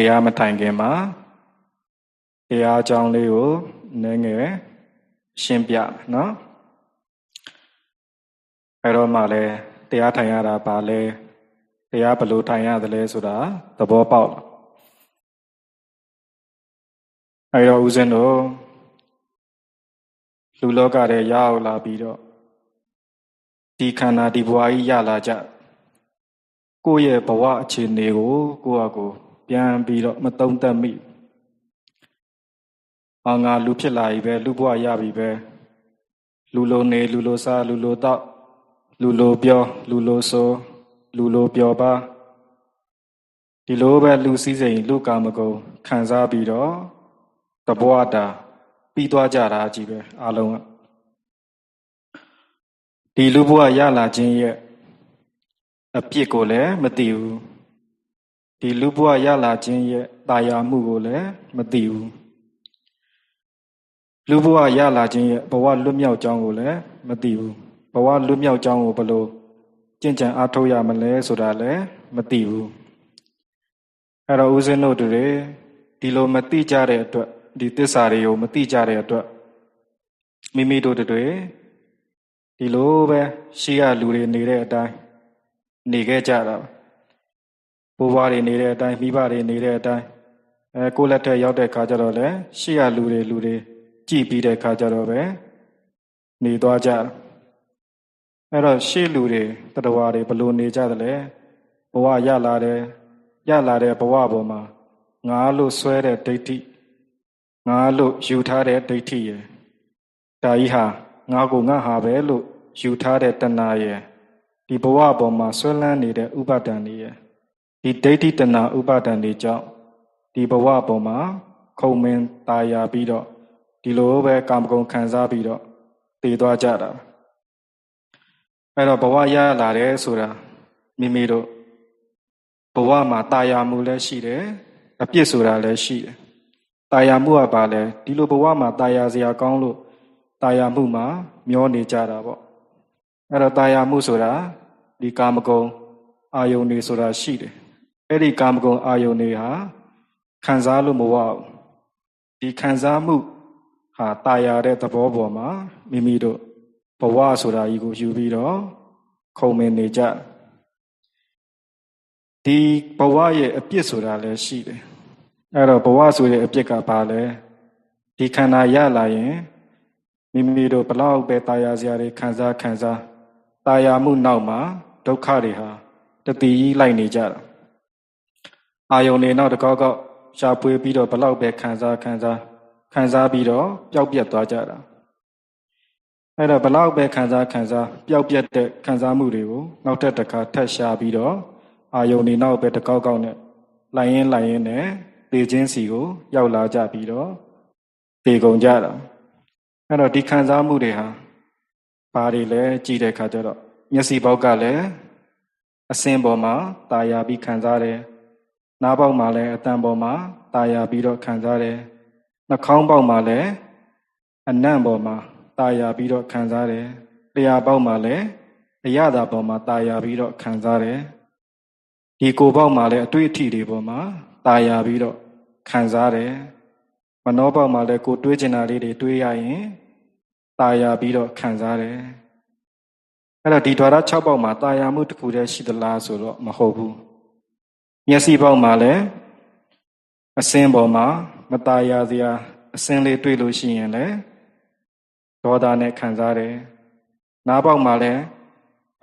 တရားမထိုင်ခင်မှာတရားအကြောင်းလေးကိုနည်းငယ်ရှင်းပြနော်အဲ့တော့မှလည်းတရားထိုင်ရတာပါလဲတရားဘယ်လိုထိုင်ရသလဲဆိုတာသဘောပေါက်အဲ့တော့ဦးဇင်းတို့လူလောကထဲရောက်လာပြီးတော့ဒီခန္ဓာဒီဘဝကြီးရလာကြကိုယ့်ရဲ့ဘဝအခြေအနေကိုကိုယ့်အကို ပြန်ပြီးတော့မတုံ့တက်မိအာငါလူဖြစ်လာပြီပဲလူဘဝရပြီပဲလူလိုနေလူလိုစားလူလိုတော့လူလိုပြောလူလိုဆိုလူလိုပြောပါဒီလိုပဲလူစည်းစိမ်လူကာမဂုဏ်ခံစားပြီးတော့တဘဝတာပြီးသွားကြတာကြီးပဲအလုံးကဒီလူဘဝရလာခြင်းရဲ့အပြစ်ကိုလည်းမသိဘူး ဒီလူဘဝရလာခြင်းရဲ့တာယာမှုကိုလည်းမသိဘူးလူဘဝရလာခြင်းရဲ့ဘဝလွတ်မြောက်ကြောင်းကိုလည်းမသိဘူးဘဝလွတ်မြောက်ကြောင်းကိုဘလို့ကြင်ကြံအားထုတ်ရမလဲဆိုတာလည်းမသိဘူးအဲ့တော့ဦးဇင်းတို့တွေဒီလိုမသိကြတဲ့အတွက်ဒီသစ္စာတွေကိုမသိကြတဲ့အတွက်မိမိတို့တွေဒီလိုပဲရှိရလူတွေနေတဲ့အတိုင်းနေခဲ့ကြတာ ဘိုးဘွားတွေနေတဲ့အတိုင်းမိဘတွေနေတဲ့အတိုင်းအဲကိုလက်ထက်ရောက်တဲ့ခါကျတော့လေရှိရလူတွေလူတွေကြည်ပြီးတဲ့ခါကျတော့ပဲနေသွားကြအဲ့တော့ရှေ့လူတွေတတဝါတွေဘလို့နေကြတယ်လဲဘဝရလာတယ်ရလာတဲ့ဘဝပေါ်မှာငါလို့ဆွဲတဲ့ဒိဋ္ဌိငါလို့ယူထားတဲ့ဒိဋ္ဌိရယ်ဒါကြီးဟာငါကိုငါဟာပဲလို့ယူထားတဲ့တဏှာရယ်ဒီဘဝပေါ်မှာဆွဲလန်းနေတဲ့ဥပါဒံတွေရယ် ဒီဒိဋ္ဌိတဏှာဥပါဒံတွေကြောင့်ဒီဘဝပေါ်မှာခုံမင်းตายာပြီးတော့ဒီလိုပဲကာမဂုဏ်ခံစားပြီးတော့တည်သွားကြတာအဲ့တော့ဘဝရလာတယ်ဆိုတာမိမိတို့ဘဝမှာตายာမှုလည်းရှိတယ်အပြစ်ဆိုတာလည်းရှိတယ်ตายာမှုကပါလဲဒီလိုဘဝမှာตายာစရာကောင်းလို့ตายာမှုမှာမျောနေကြတာပေါ့အဲ့တော့ตายာမှုဆိုတာဒီကာမဂုဏ်အာယုန်တွေဆိုတာရှိတယ် အဲ့ဒီကာမဂုဏ်အာယုန်တွေဟာခံစားလို့မဝဘူးဒီခံစားမှုဟာตายာတဲ့သဘောပေါ်မှာမိမိတို့ဘဝဆိုတာကြီးကိုယူပြီးတော့ခုံမင်နေကြဒီဘဝရဲ့အပြစ်ဆိုတာလည်းရှိတယ်အဲ့တော့ဘဝဆိုတဲ့အပြစ်ကဘာလဲဒီခန္ဓာရလာရင်မိမိတို့ဘလောက်ပဲตายာစရာတွေခံစားခံစားตายာမှုနောက်မှာဒုက္ခတွေဟာတတိကြီးလိုက်နေကြတာ အာယုန်တွေနောက်တကောက်ကောက်ရှားပွေးပြီးတော့ဘလောက်ပဲခံစားခံစားခံစားပြီးတော့ပျောက်ပြတ်သွားကြတာအဲ့တော့ဘလောက်ပဲခံစားခံစားပျောက်ပြတ်တဲ့ခံစားမှုတွေကိုနောက်ထပ်တစ်ခါထပ်ရှားပြီးတော့အာယုန်တွေနောက်ပဲတကောက်ကောက်နဲ့လိုက်ရင်လိုက်ရင်နဲ့သေခြင်းစီကိုရောက်လာကြပြီးတော့သေကုန်ကြတာအဲ့တော့ဒီခံစားမှုတွေဟာဘာတွေလဲကြည့်တဲ့အခါကျတော့မျက်စိပေါက်ကလည်းအစင်းပေါ်မှာตาယာပြီးခံစားတယ် နားပေါက်မှာလည်းအတန်ပေါ်မှာตาယာပြီးတော့ခံစားတယ်နှာခေါင်းပေါက်မှာလည်းအနံ့ပေါ်မှာตาယာပြီးတော့ခံစားတယ်တရားပေါက်မှာလည်းအရသာပေါ်မှာตาယာပြီးတော့ခံစားတယ်ဒီကိုယ်ပေါက်မှာလည်းအတွေ့အထိတွေပေါ်မှာตาယာပြီးတော့ခံစားတယ်မနှောပေါက်မှာလည်းကိုတွေးကျင်တာလေးတွေတွေးရရင်ตาယာပြီးတော့ခံစားတယ်အဲ့တော့ဒီဓာရ6ပေါက်မှာตาယာမှုတစ်ခုတည်းရှိသလားဆိုတော့မဟုတ်ဘူး မျက်စိပေါက်မှာလည်းအစင်းပေါ်မှာမตายာစရာအစင်းလေးတွေ့လို့ရှိရင်လည်းဒေါသနဲ့ခံစားတယ်နားပေါက်မှာလည်း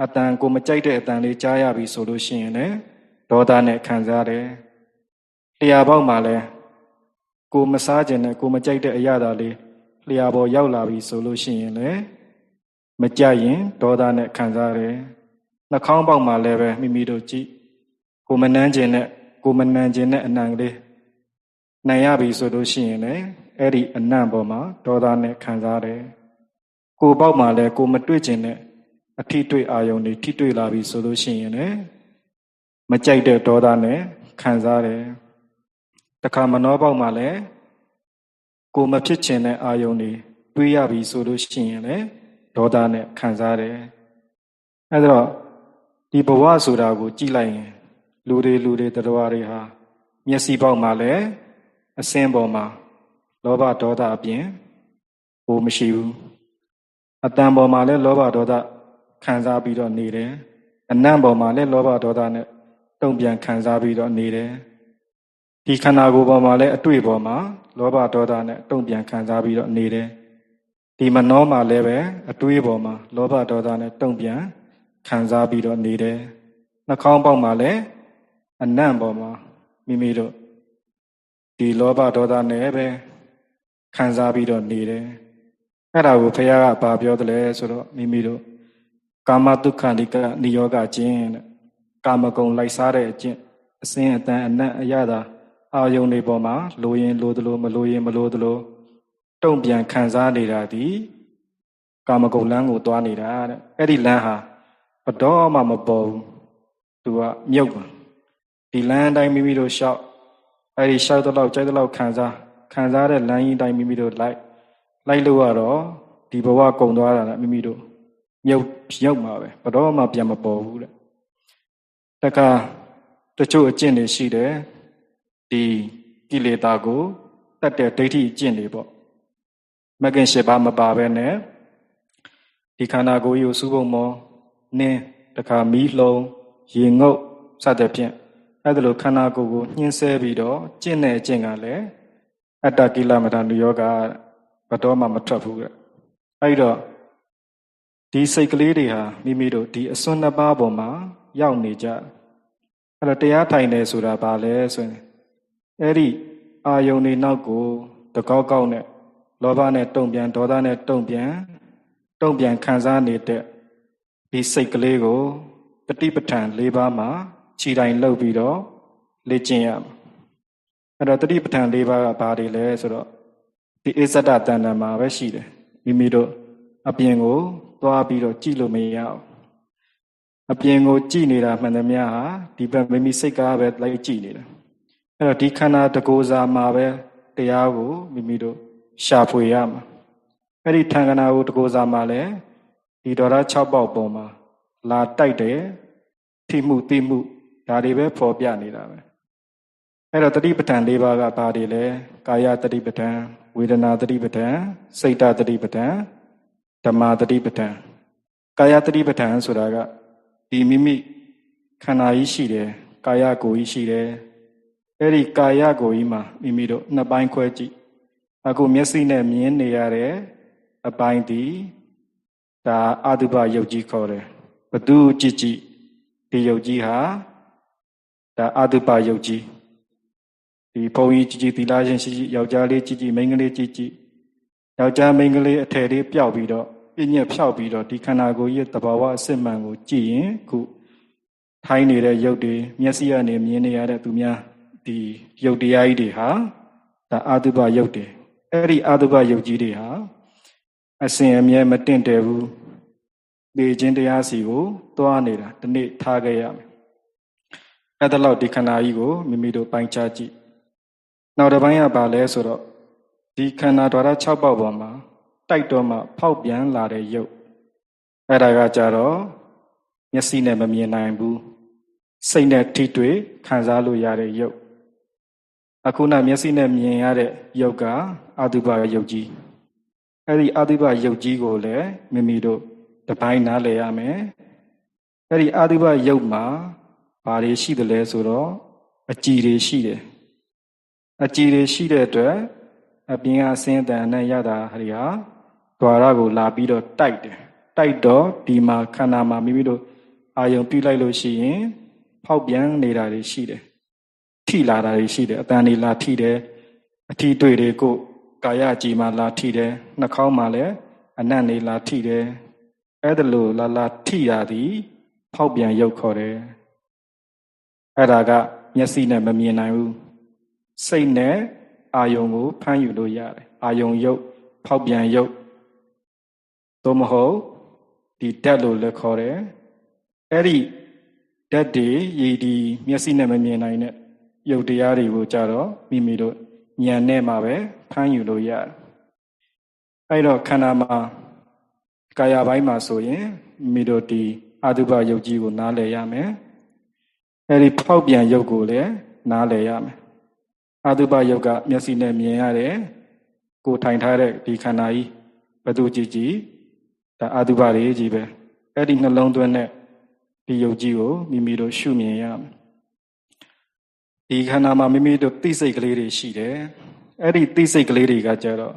အတန်ကိုမကြိုက်တဲ့အတန်လေးကြားရပြီဆိုလို့ရှိရင်လည်းဒေါသနဲ့ခံစားတယ်လျှာပေါက်မှာလည်းကိုမစားခြင်းနဲ့ကိုမကြိုက်တဲ့အရာသာလေးလျှာပေါ်ရောက်လာပြီဆိုလို့ရှိရင်လည်းမကြိုက်ရင်ဒေါသနဲ့ခံစားတယ်နှာခေါင်းပေါက်မှာလည်းပဲမိမိတို့ကြည့် ကိုမနှမ်းခြင်းနဲ့ကိုမနှမ်းခြင်းနဲ့အနံကလေးနိုင်ရပြီဆိုလို့ရှိရင်လည်းအဲ့ဒီအနံ့ပေါ်မှာဒေါသနဲ့ခံစားတယ်ကိုပေါက်မှာလည်းကိုမတွေ့ခြင်းနဲ့အထိတွေ့အာယုန်တွေထိတွေ့လာပြီဆိုလို့ရှိရင်လည်းမကြိုက်တဲ့ဒေါသနဲ့ခံစားတယ်တခါမနှောပေါက်မှာလည်းကိုမဖြစ်ခြင်းတဲ့အာယုန်တွေတွေးရပြီဆိုလို့ရှိရင်လည်းဒေါသနဲ့ခံစားတယ်အဲဒါတော့ဒီဘဝဆိုတာကိုကြည့်လိုက်ရင် လူတွေလူတွေတရားတွေဟာမျက်စိပေါက်မှာလည်းအစင်းပေါ်မှာလောဘဒေါသအပြင်ဟိုမရှိဘူးအတန်ပေါ်မှာလည်းလောဘဒေါသခံစားပြီးတော့နေတယ်အနံ့ပေါ်မှာလည်းလောဘဒေါသနဲ့တုံ့ပြန်ခံစားပြီးတော့နေတယ်ဒီခန္ဓာကိုယ်ပေါ်မှာလည်းအတွေ့ပေါ်မှာလောဘဒေါသနဲ့တုံ့ပြန်ခံစားပြီးတော့နေတယ်ဒီမနှောမှာလည်းပဲအတွေးပေါ်မှာလောဘဒေါသနဲ့တုံ့ပြန်ခံစားပြီးတော့နေတယ်နှာခေါင်းပေါက်မှာလည်း အနံ့ပေါ်မှာမိမိတို့ဒီလောဘဒေါသနဲ့ပဲခံစားပြီးတော့နေတယ်အဲ့ဒါကိုဘုရားကဘာပြောတယ်လဲဆိုတော့မိမိတို့ကာမတုခန္တိကနိယောဂခြင်းတဲ့ကာမဂုဏ်လိုက်စားတဲ့အကျင့်အစင်းအတန်အနတ်အရသာအာယုန်တွေပေါ်မှာလိုရင်လိုသလိုမလိုရင်မလိုသလိုတုံ့ပြန်ခံစားနေတာဒီကာမဂုဏ်လမ်းကိုသွားနေတာတဲ့အဲ့ဒီလမ်းဟာဘတော်မှမပေါ်ဘူးသူကမြုပ်ပါ ဒီလမ်းအတိုင်းမိမိတို့ရှောက်အဲ့ဒီရှောက်တော့ကြိုက်တော့ခံစားခံစားတဲ့လမ်းကြီးတိုင်းမိမိတို့လိုက်လိုက်လို့ရတော့ဒီဘဝကုံသွားတာမိမိတို့မြုပ်မြုပ်မှာပဲဘတော်မှပြန်မပေါ်ဘူးတဲ့တခါတချို့အကျင့်တွေရှိတယ်ဒီကိလေသာကိုတတ်တဲ့ဒိဋ္ဌိအကျင့်တွေပေါ့မကင်ရှိပါမပါပဲနဲ့ဒီခန္ဓာကိုယ်ကြီးကိုစူးပုံမောနင်းတခါမီးလုံးရေငုတ်စသဖြင့် အဲ့ဒါလိုခန္ဓာကိုယ်ကိုညှင်းဆဲပြီးတော့ကျင့်တဲ့အကျင့်ကလည်းအတ္တကိလမတန်လူယောဂဘတော်မှမထွက်ဘူးတဲ့အဲ့တော့ဒီစိတ်ကလေးတွေဟာမိမိတို့ဒီအစွန်းနှစ်ပါးပေါ်မှာရောက်နေကြအဲ့တော့တရားထိုင်တယ်ဆိုတာဘာလဲဆိုရင်အဲ့ဒီအာယုန်တွေနောက်ကိုတကောက်ကောက်နဲ့လောဘနဲ့တုံပြန်ဒေါသနဲ့တုံပြန်တုံပြန်ခံစားနေတဲ့ဒီစိတ်ကလေးကိုတတိပဋ္ဌာန်၄ပါးမှာ ခြေတိုင်းလှုပ်ပြီးတော့လေ့ကျင့်ရမှာအဲ့တော့တတိပဋ္ဌာန်၄ပါးကဘာတွေလဲဆိုတော့ဒီအစ္ဆဒတန်တန်မှာပဲရှိတယ်မိမိတို့အပြင်ကိုသွားပြီးတော့ကြည့်လို့မရအောင်အပြင်ကိုကြည့်နေတာမှန်သမျှဟာဒီဘက်မိမိစိတ်ကားပဲလိုက်ကြည့်နေတာအဲ့တော့ဒီခန္ဓာတကိုးစားမှာပဲတရားကိုမိမိတို့ရှာဖွေရမှာအဲ့ဒီထံခန္ဓာကိုတကိုးစားမှာလည်းဒီဒေါရ6ပေါက်ပေါ်မှာလာတိုက်တယ်ထိမှုတိမှု ဒါတွေပဲဖော်ပြနေတာပဲအဲ့တော့တတိပဋ္ဌာန်၄ပါးကဘာတွေလဲကာယတတိပဋ္ဌာန်ဝေဒနာတတိပဋ္ဌာန်စိတ်တတိပဋ္ဌာန်ဓမ္မတတိပဋ္ဌာန်ကာယတတိပဋ္ဌာန်ဆိုတာကဒီမိမိခန္ဓာကြီးရှိတယ်ကာယကိုယ်ကြီးရှိတယ်အဲ့ဒီကာယကိုယ်ကြီးမှာမိမိတို့နှစ်ပိုင်းခွဲကြည့်အခုမျက်စိနဲ့မြင်နေရတဲ့အပိုင်းဒီဒါအတုပယုတ်ကြီးခေါ်တယ်ဘသူကြည့်ကြည့်ဒီယုတ်ကြီးဟာ ဒါအတုပယုတ်ကြီးဒီဘုံကြီးကြည့်ကြည့်သီလရှင်ရှိရှိယောက်ျားလေးကြည့်ကြည့်မိန်းကလေးကြည့်ကြည့်ယောက်ျားမိန်းကလေးအထည်လေးပျောက်ပြီးတော့ပြည့်ညက်ဖြောက်ပြီးတော့ဒီခန္ဓာကိုယ်ရဲ့တဘာဝအစစ်မှန်ကိုကြည့်ရင်ခုထိုင်းနေတဲ့ရုပ်တွေမျက်စိကနေမြင်နေရတဲ့သူများဒီရုပ်တရားကြီးတွေဟာဒါအာတုပရုပ်တွေအဲ့ဒီအာတုပရုပ်ကြီးတွေဟာအစဉ်အမြဲမတင့်တယ်ဘူးနေခြင်းတရားစီကို သွားနေတာဒီနေ့ထားခဲ့ရမယ် အဲ့ဒါလောက်ဒီခန္ဓာကြီးကိုမိမိတို့ပိုင်းခြားကြည့်နောက်တစ်ပိုင်းကဘာလဲဆိုတော့ဒီခန္ဓာဓာတ်6ပေါက်ပေါ်မှာတိုက်တော့မှဖောက်ပြန်လာတဲ့ရုပ်အဲ့ဒါကကြတော့မျက်စိနဲ့မမြင်နိုင်ဘူးစိတ်နဲ့ထိတွေ့ခံစားလို့ရတဲ့ရုပ်အခုနမျက်စိနဲ့မြင်ရတဲ့ရုပ်ကအတုပရုပ်ကြီးအဲ့ဒီအတုပရုပ်ကြီးကိုလည်းမိမိတို့တပိုင်းနားလည်ရမယ်အဲ့ဒီအတုပရုပ်မှာ ဘာတွေရှိတယ်လဲဆိုတော့အကြည်တွေရှိတယ်အကြည်တွေရှိတဲ့အတွက်အပြင်ကအစင်းအတန်နဲ့ရတာဟာ द्वार ကိုလာပြီးတော့တိုက်တယ်တိုက်တော့ဒီမှာခန္ဓာမှာမိမိတို့အာယုံပြုလိုက်လို့ရှိရင်ဖောက်ပြန်နေတာတွေရှိတယ်ထိလာတာတွေရှိတယ်အတန်တွေလာထိတယ်အထီးတွေ့တွေကိုကာယကြည်မှာလာထိတယ်နှာခေါင်းမှာလည်းအနံ့တွေလာထိတယ်အဲ့ဒါလို့လာလာထိရသည်ဖောက်ပြန်ရုပ်ခေါ်တယ် အဲ့ဒါကမျက်စိနဲ့မမြင်နိုင်ဘူးစိတ်နဲ့အာယုံကိုဖမ်းယူလို့ရတယ်အာယုံရုပ်ဖောက်ပြန်ရုပ်သို့မဟုတ်ဒီဓာတ်လို့လည်းခေါ်တယ်အဲ့ဒီဓာတ်တွေရည်ဒီမျက်စိနဲ့မမြင်နိုင်တဲ့ရုပ်တရားတွေကိုကြတော့မိမိတို့ဉာဏ်နဲ့မှပဲဖမ်းယူလို့ရတယ်အဲ့တော့ခန္ဓာမှာကာယပိုင်းမှာဆိုရင်မိမိတို့ဒီအတုပရုပ်ကြီးကိုနားလည်ရမယ် အဲ့ဒီဖောက်ပြန်ရုပ်ကိုလည်းနားလည်ရမယ်အာတုပယုတ်ကမျက်စိနဲ့မြင်ရတယ်ကိုထိုင်ထားတဲ့ဒီခန္ဓာကြီးဘသူကြည့်ကြည့်ဒါအာတုပတွေကြီးပဲအဲ့ဒီနှလုံးသွင်းတဲ့ဒီယုတ်ကြီးကိုမိမိတို့ရှုမြင်ရမယ်ဒီခန္ဓာမှာမိမိတို့သိစိတ်ကလေးတွေရှိတယ်အဲ့ဒီသိစိတ်ကလေးတွေကကြတော့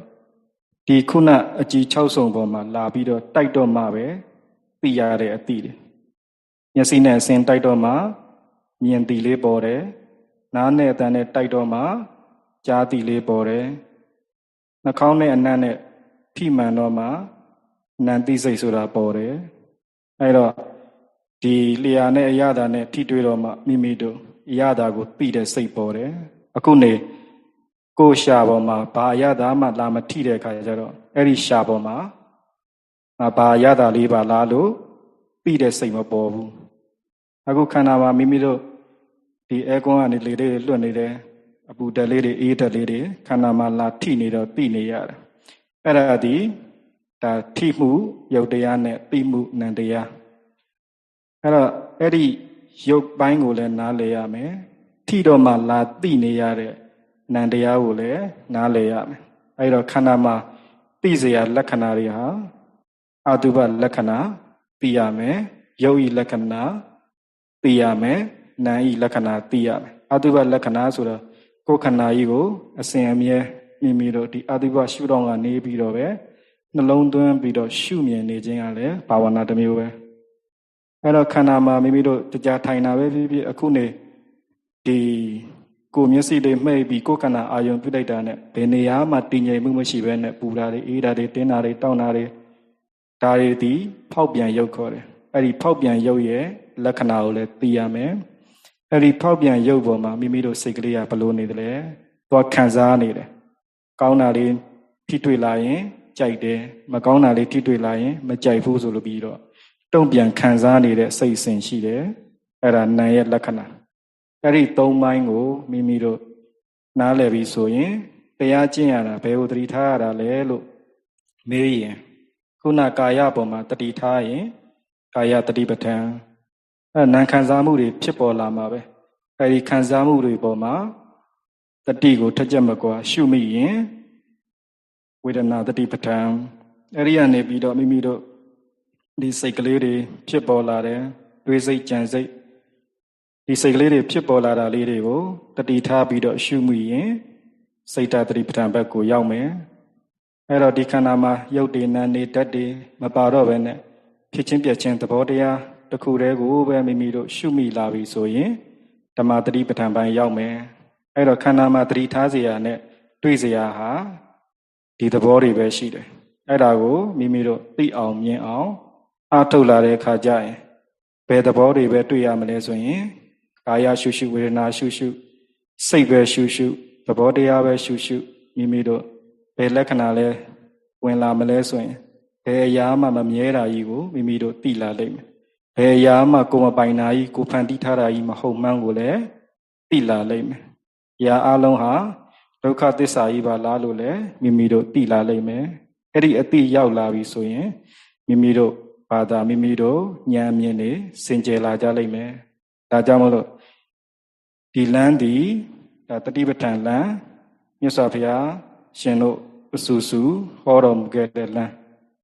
ဒီခုနအကြည်6ဆုံပေါ်မှာလာပြီးတော့တိုက်တော့မှပဲသိရတဲ့အသည့်တွေမျက်စိနဲ့အစင်တိုက်တော့မှ မြင်တီလေးပေါ်တယ်နားနဲ့အတန်းနဲ့တိုက်တော့မှကြားတီလေးပေါ်တယ်နှာခေါင်းနဲ့အနံ့နဲ့ထိမှန်တော့မှနံသိစိတ်ဆိုတာပေါ်တယ်အဲ့တော့ဒီလျာနဲ့အရသာနဲ့ထိတွေ့တော့မှမိမိတို့အရသာကိုသိတဲ့စိတ်ပေါ်တယ်အခုနေကိုရှာပေါ်မှာဘာအရသာမှလာမထိတဲ့အခါကျတော့အဲ့ဒီရှာပေါ်မှာဘာအရသာလေးပါလားလို့သိတဲ့စိတ်မပေါ်ဘူးအခုခန္ဓာမှာမိမိတို့ ဒီအဲကွန်းကနေလေလေးလွတ်နေတယ်အပူတက်လေးတွေအေးတက်လေးတွေခန္ဓာမှာလာထိနေတော့သိနေရတယ်အဲ့ဒါဒီဒါထိမှုယုတ်တရားနဲ့သိမှုနံတရားအဲ့တော့အဲ့ဒီယုတ်ပိုင်းကိုလည်းနားလည်ရမယ်ထိတော့မှလာသိနေရတဲ့နံတရားကိုလည်းနားလည်ရမယ်အဲ့တော့ခန္ဓာမှာသိစရာလက္ခဏာတွေဟာအတုပလက္ခဏာသိရမယ်ယုတ်ဤလက္ခဏာသိရမယ် နာဤလက္ခဏာသိရမယ်အတုပလက္ခဏာဆိုတော့ကိုယ်ခန္ဓာကြီးကိုအစဉ်အမြဲမိမိတို့ဒီအတုပရှုတော့ကနေပြီးတော့ပဲနှလုံးသွင်းပြီးတော့ရှုမြင်နေခြင်းကလည်းဘာဝနာတစ်မျိုးပဲအဲ့တော့ခန္ဓာမှာမိမိတို့တရားထိုင်တာပဲဖြစ်ဖြစ်အခုနေဒီကိုမျက်စိတွေမှိတ်ပြီးကိုယ်ခန္ဓာအာယုံပြုလိုက်တာနဲ့ဘယ်နေရာမှတည်ငြိမ်မှုမရှိဘဲနဲ့ပူတာတွေအေးတာတွေတင်းတာတွေတောင်းတာတွေဒါတွေဒီဖောက်ပြန်ရုပ်ခေါ်တယ်အဲ့ဒီဖောက်ပြန်ရုပ်ရဲ့လက္ခဏာကိုလည်းသိရမယ် အဲ့ဒီဖောက်ပြန်ရုပ်ပေါ်မှာမိမိတို့စိတ်ကလေးကဘလို့နေတယ်လဲသွားခံစားနေတယ်ကောင်းတာလေးထိတွေ့လာရင်ကြိုက်တယ်မကောင်းတာလေးထိတွေ့လာရင်မကြိုက်ဘူးဆိုလိုပြီးတော့တုံ့ပြန်ခံစားနေတဲ့စိတ်အစဉ်ရှိတယ်အဲ့ဒါနာရဲ့လက္ခဏာအဲ့ဒီသုံးပိုင်းကိုမိမိတို့နားလည်ပြီးဆိုရင်တရားကျင့်ရတာဘယ်ကိုတတိထားရတာလဲလို့မေးရင်ခုနကာယပေါ်မှာတတိထားရင်ကာယတတိပဋ္ဌာန် အဲနာခံစားမှုတွေဖြစ်ပေါ်လာမှာပဲအဲဒီခံစားမှုတွေပေါ်မှာတတိကိုထက်ချက်မကွာရှုမိရင်ဝေဒနာတတိပဋ္ဌာန်အဲဒီကနေပြီးတော့မိမိတို့ဒီစိတ်ကလေးတွေဖြစ်ပေါ်လာတယ်တွေးစိတ်ကြံစိတ်ဒီစိတ်ကလေးတွေဖြစ်ပေါ်လာတာလေးတွေကိုတတိထားပြီးတော့ရှုမိရင်စိတ်တတတိပဋ္ဌာန်ဘက်ကိုရောက်မယ်အဲ့တော့ဒီခန္ဓာမှာရုပ်တည်နာနေတတ်တယ်မပါတော့ဘဲနဲ့ဖြစ်ချင်းပြက်ချင်းသဘောတရား တစ်ခုတည်းကိုပဲမိမိတို့ရှုမိလာပြီဆိုရင်ဓမ္မတတိပဋ္ဌာန်ပိုင်းရောက်မယ်အဲ့တော့ခန္ဓာမှာတတိထားเสียနဲ့တွေ့เสียဟာဒီသဘောတွေပဲရှိတယ်အဲ့ဒါကိုမိမိတို့သိအောင်မြင်အောင်အားထုတ်လာတဲ့အခါကျရင်ဘယ်သဘောတွေပဲတွေ့ရမလဲဆိုရင်ကာယရှုရှုဝေဒနာရှုရှုစိတ်ပဲရှုရှုသဘောတရားပဲရှုရှုမိမိတို့ဘယ်လက္ခဏာလဲဝင်လာမလဲဆိုရင်ဘယ်အရာမှမမြဲတာကြီးကိုမိမိတို့သိလာလိမ့်မယ် ဘယ်အရာမှကိုမပိုင်တာကြီးကိုဖန်တီးထားတာကြီးမဟုတ်မှန်းကိုလည်းသိလာလိမ့်မယ်။ရာအလုံးဟာဒုက္ခသစ္စာကြီးပါလားလို့လည်းမိမိတို့သိလာလိမ့်မယ်။အဲ့ဒီအသိရောက်လာပြီဆိုရင်မိမိတို့ဘာသာမိမိတို့ဉာဏ်မြင်နေစင်ကြယ်လာကြလိမ့်မယ်။ဒါကြောင့်မလို့ဒီလမ်းဒီဒါတတိပဋ္ဌာန်လမ်းမြတ်စွာဘုရားရှင်တို့အဆူဆူဟောတော်မူခဲ့တဲ့လမ်း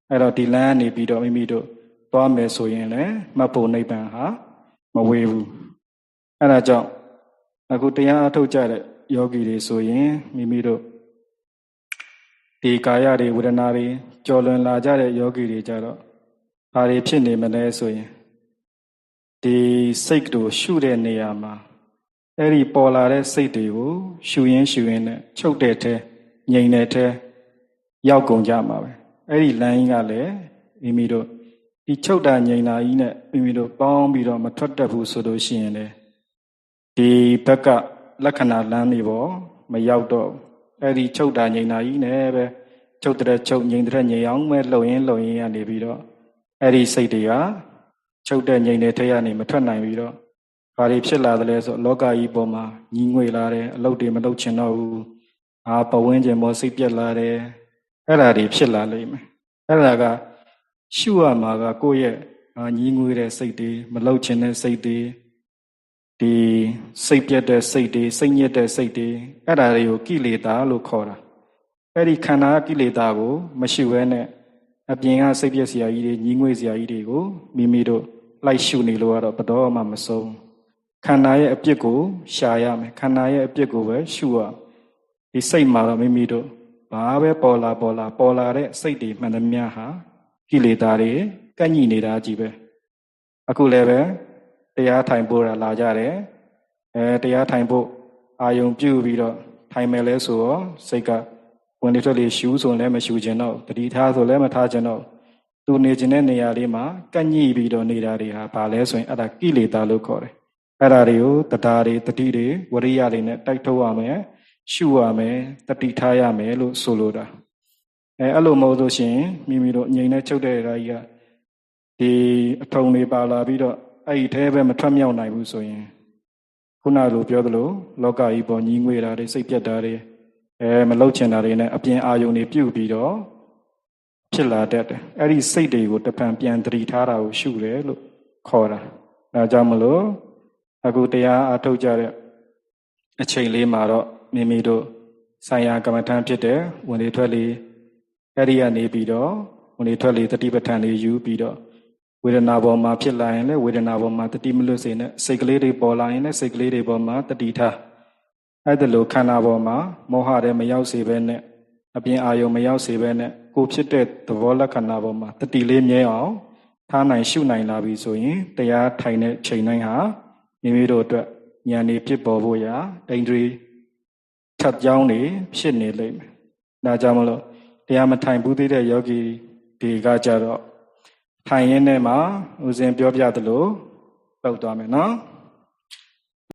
အဲ့တော့ဒီလမ်းကနေပြီးတော့မိမိတို့ သွားမယ်ဆိုရင်လည်းမဖို့နိဗ္ဗာန်ဟာမဝေးဘူးအဲ့ဒါကြောင့်အခုတရားအထုတ်ကြတဲ့ယောဂီတွေဆိုရင်မိမိတို့ဒီကာယတွေဝေဒနာတွေကြော်လွန်လာကြတဲ့ယောဂီတွေကြတော့ဘာတွေဖြစ်နေမလဲဆိုရင်ဒီစိတ်တို့ရှုတဲ့နေရာမှာအဲ့ဒီပေါ်လာတဲ့စိတ်တွေကိုရှုရင်းရှုရင်းနဲ့ချုပ်တဲ့ထဲငြိမ်တဲ့ထဲရောက်ကုန်ကြမှာပဲအဲ့ဒီလမ်းကြီးကလည်းမိမိတို့ ဒီချုပ်တာငြိမ်တာကြီးနဲ့မိမိတို့ပေါင်းပြီးတော့မထွက်တတ်ဘူးဆိုလို့ရှိရင်လေဒီဘက်ကလက္ခဏာလမ်းတွေပေါ်မရောက်တော့အဲ့ဒီချုပ်တာငြိမ်တာကြီးနဲ့ပဲချုပ်တဲ့ချုပ်ငြိမ်တဲ့ငြိမ်အောင်ပဲလှုပ်ရင်းလှုပ်ရင်းကနေပြီးတော့အဲ့ဒီစိတ်တွေကချုပ်တဲ့ငြိမ်တဲ့ထဲကနေမထွက်နိုင်ပြီးတော့ဘာတွေဖြစ်လာသလဲဆိုလောကကြီးပေါ်မှာညီငွေလာတယ်အလုပ်တွေမလုပ်ချင်တော့ဘူးအာပဝင်းကျင်ပေါ်စိတ်ပြက်လာတယ်အဲ့ဒါတွေဖြစ်လာလိမ့်မယ်အဲ့ဒါက ရှုရမှာကကိုယ့်ရဲ့ညီငွေတဲ့စိတ်တွေမလှုပ်ချင်တဲ့စိတ်တွေဒီစိတ်ပြတ်တဲ့စိတ်တွေစိတ်ညစ်တဲ့စိတ်တွေအဲ့ဒါတွေကိုကိလေသာလို့ခေါ်တာအဲ့ဒီခန္ဓာကိလေသာကို မရှိဘဲနဲ့အပြင်ကစိတ်ပြည့်စရာကြီးတွေညီးငွေ့စရာကြီးတွေကိုမိမိတို့လိုက်ရှုနေလို့ကတော့ဘတော်မှမဆုံးခန္ဓာရဲ့အပြစ်ကိုရှာရမယ်ခန္ဓာရဲ့အပြစ်ကိုပဲရှုရဒီစိတ်မှာတော့မိမိတို့ဘာပဲပေါ်လာပေါ်လာပေါ်လာတဲ့စိတ်တွေမှန်သမျှဟာ ကိလေသာတွေကန့်ညိနေတာကြီးပဲအခုလည်းပဲတရားထိုင်ဖို့လာကြတယ်အဲတရားထိုင်ဖို့အာယုံပြုပြီးတော့ထိုင်မယ်လဲဆိုတော့စိတ်ကဝင်လေထွက်လေရှူးဆိုလည်းမရှူခြင်းတော့တတိထားဆိုလည်းမထားခြင်းတော့သူနေခြင်းတဲ့နေရာလေးမှာကန့်ညိပြီးတော့နေတာတွေဟာဘာလဲဆိုရင်အဲ့ဒါကိလေသာလို့ခေါ်တယ်အဲ့ဒါတွေကိုတရားတွေတတိတွေဝရိယတွေနဲ့တိုက်ထုတ်ရမယ်ရှုရမယ်တတိထားရမယ်လို့ဆိုလိုတာ အဲအဲ့လိုမဟုတ်လို့ရှိရင်မိမိတို့ငြိမ်နဲ့ချုပ်တဲ့ဓာကြီးကဒီအထုံတွေပါလာပြီးတော့အဲ့ဒီแท้ပဲမထွက်မြောက်နိုင်ဘူးဆိုရင်ခုနလိုပြောသလိုလောကကြီးပေါ်ညီးငွေတာတွေစိတ်ပြတ်တာတွေအဲမလှုပ်ချင်တာတွေနဲ့အပြင်အာယုန်တွေပြုတ်ပြီးတော့ဖြစ်လာတတ်တယ်အဲ့ဒီစိတ်တွေကိုတပံပြန်တတိထားတာကိုရှုတယ်လို့ခေါ်တာဒါကြောင့်မလို့အခုတရားအထုတ်ကြတဲ့အချိန်လေးမှာတော့မိမိတို့ဆိုင်ရာကမ္မထမ်းဖြစ်တဲ့ဝင်လေထွက်လေ အဲ့ဒီကနေပြီးတော့ဝင်လေထွက်လေတတိပဋ္ဌာန်လေးယူပြီးတော့ဝေဒနာပေါ်မှာဖြစ်လာရင်လည်းဝေဒနာပေါ်မှာတတိမလွတ်စေနဲ့စိတ်ကလေးတွေပေါ်လာရင်လည်းစိတ်ကလေးတွေပေါ်မှာတတိထားအဲ့ဒါလိုခန္ဓာပေါ်မှာမောဟတွေမရောက်စေဘဲနဲ့အပြင်အာယုံမရောက်စေဘဲနဲ့ကိုဖြစ်တဲ့သဘောလက္ခဏာပေါ်မှာတတိလေးမြဲအောင်ထားနိုင်ရှုနိုင်လာပြီဆိုရင်တရားထိုင်တဲ့ချိန်တိုင်းဟာမိမိတို့အတွက်ဉာဏ်ဤဖြစ်ပေါ်ဖို့ရာဣန္ဒြေထပ်ကြောင်းနေဖြစ်နေလိမ့်မယ်။ဒါကြောင့်မလို့ တရားမထိုင်ဘူးသေးတဲ့ယောဂီတွေကကြတော့ထိုင်ရင်းနဲ့မှဦးဇင်ပြောပြသလိုလောက်သွားမယ်နော်။